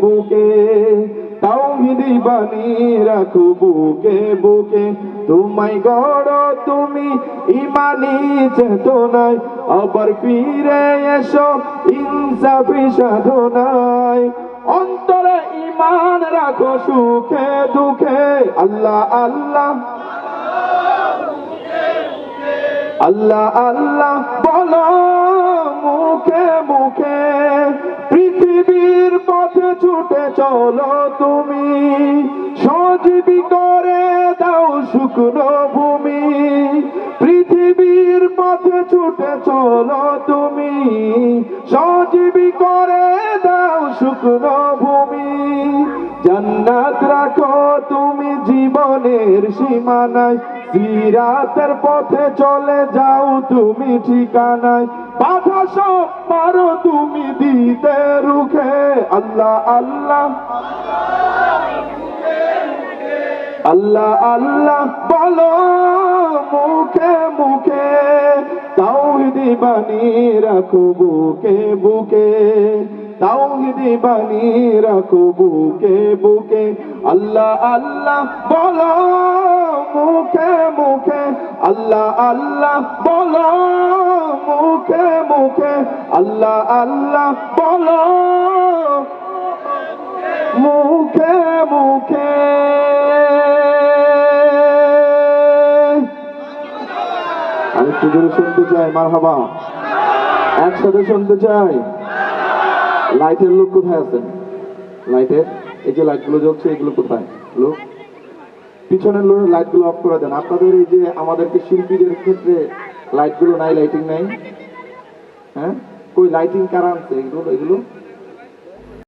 বুকে? তাওহিদি বুকে? গড় তুমি ইমানি আবার ফিরে এসো ইনসাফি সাধনায়। অন্তরে ইমান রাখো সুখে দুঃখে, আল্লাহ আল্লাহ। আল্লাহ আল্লাহ, বলো মুখে ছুটে চলো তুমি। সজীবী করে দাও শুকনো ভূমি। পৃথিবীর পথে ছুটে চলো তুমি। সজীবী করে দাও শুকনো ভূমি। জান্নাত রাখো তুমি জীবনের সীমানায়। সিরাতের পথে চলে যাও তুমি ঠিকানায়। বাধা সব পারো তুমি দিতে রুখে। আল্লাহ আল্লাহ। আল্লাহ আল্লাহ, বলো মুখে মুখে। তাওহিদি বানি রাখো বুকে বুকে। তাওহিদি বানি রাখো বুকে বুকে। আল্লাহ আল্লাহ, বলো মুখে মুখে। আল্লাহ আল্লাহ বলো মুখে মুখে। আল্লাহ আল্লাহ বলো মুখে মুখে। আরেকটু জোরে শুনতে চাই মার হাবা একসাথে শুনতে চাই। লাইটের লোক কোথায় আছেন? লাইটের? এই যে লাইটগুলো জ্বলছে, এগুলো কোথায়? লোক? পিছনের লোক লাইটগুলো অফ করে দেন। আপনাদের এই যে আমাদেরকে শিল্পীদের ক্ষেত্রে লাইটগুলো নাই লাইটিং নাই? হ্যাঁ? কই লাইটিং কারা আনছে? এগুলো এগুলো?